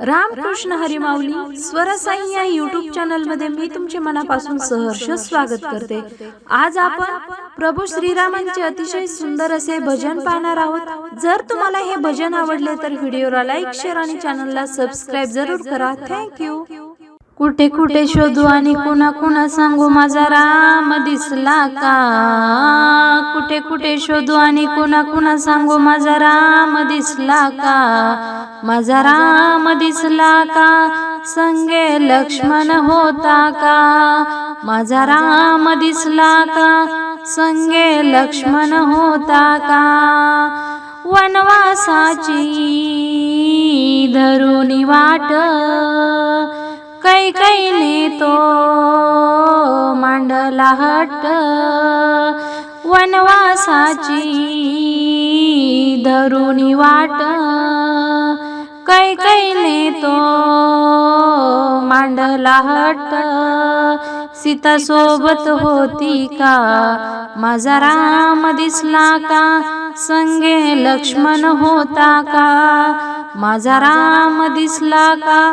रामकृष्ण हरिमाऊली स्वरसाई या युट्यूब चॅनलमध्ये मी तुमचे मनापासून सहर्ष स्वागत करते. आज आपण प्रभू श्रीरामांचे अतिशय सुंदर असे भजन पाहणार आहोत. जर तुम्हाला हे भजन आवडले तर व्हिडिओला लाईक शेअर आणि चॅनलला सबस्क्राईब जरूर करा. थँक्यू कुठे कुठे शोधू आणि कुणा कुणा सांगू माझा राम दिसला का? कुठे कुठे शोधू आणि कुणा कुणा सांगू माझा राम दिसला का? माझा राम दिसला का? संगे लक्ष्मण होता का? माझा राम दिसला का? संगे लक्ष्मण होता का? वनवासाची धरुणी वाट कै कैने तो मांडला हट. वनवासाची धरुणी वाट. कै कैने तो मांडला हट. सीता सोबत होती का? माझा राम दिसला का? संगे लक्ष्मण होता का? माझा राम दिसला का?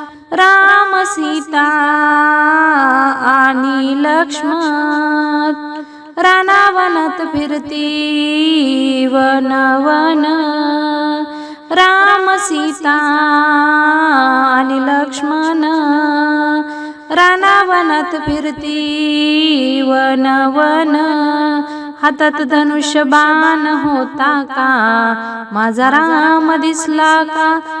राम सीता आणि लक्ष्मण रानावनात फिरती वन वन राम सीता आणि लक्ष्मण रानावनात फिरती वन वन हातात धनुष्य बाण होता का? माझा राम दिसला का?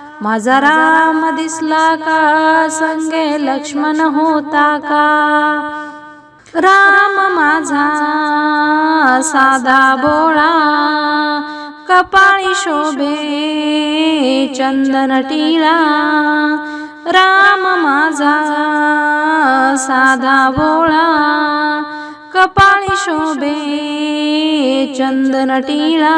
माझा राम दिसला का? संगे लक्ष्मण होता का? राम माझा साधा बोळा कपाळी शोभे चंदन टिळा. राम माझा साधा बोळा कपाळी शोभे चंदन टिळा.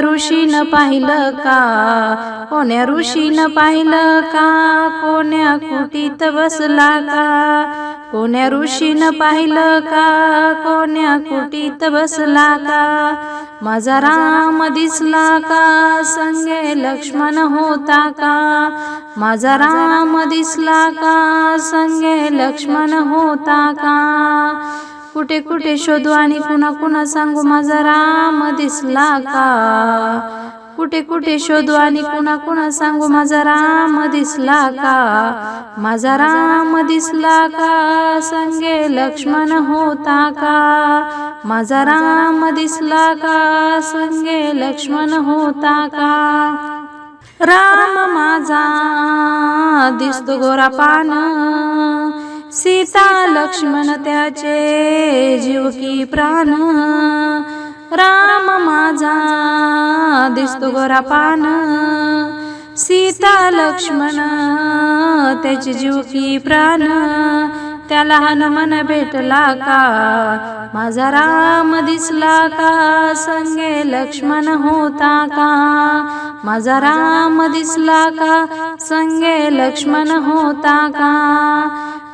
कोण्या ऋषीनं पाहिलं का? कोण्या ऋषीनं पाहिलं का? कोण्या कुटीत बसला का? कोण्या ऋषीनं पाहिलं का? कोण्या कुटीत बसला का? माझा राम दिसला का? संगे लक्ष्मण होता का? माझा राम दिसला का? संगे लक्ष्मण होता का? कुठे कुठे शोधू आणि कुणा कुणा सांगू माझा राम दिसला का? कुठे कुठे शोधू आणि कुणा कुणा सांगू माझा राम दिसला का? माझा राम दिसला का? संगे लक्ष्मण होता का? माझा राम दिसला का? संगे लक्ष्मण होता का? राम माझा दिसतो गोरा पान. सीता लक्ष्मण त्याचे जीव की प्राण. राम माझा दिसतो गोरा पान सीता लक्ष्मण त्याची जीव की प्राण. त्याला हनुमान भेटला का? माझा राम दिसला का? संगे लक्ष्मण होता का? माझा राम दिसला का? संगे लक्ष्मण होता का?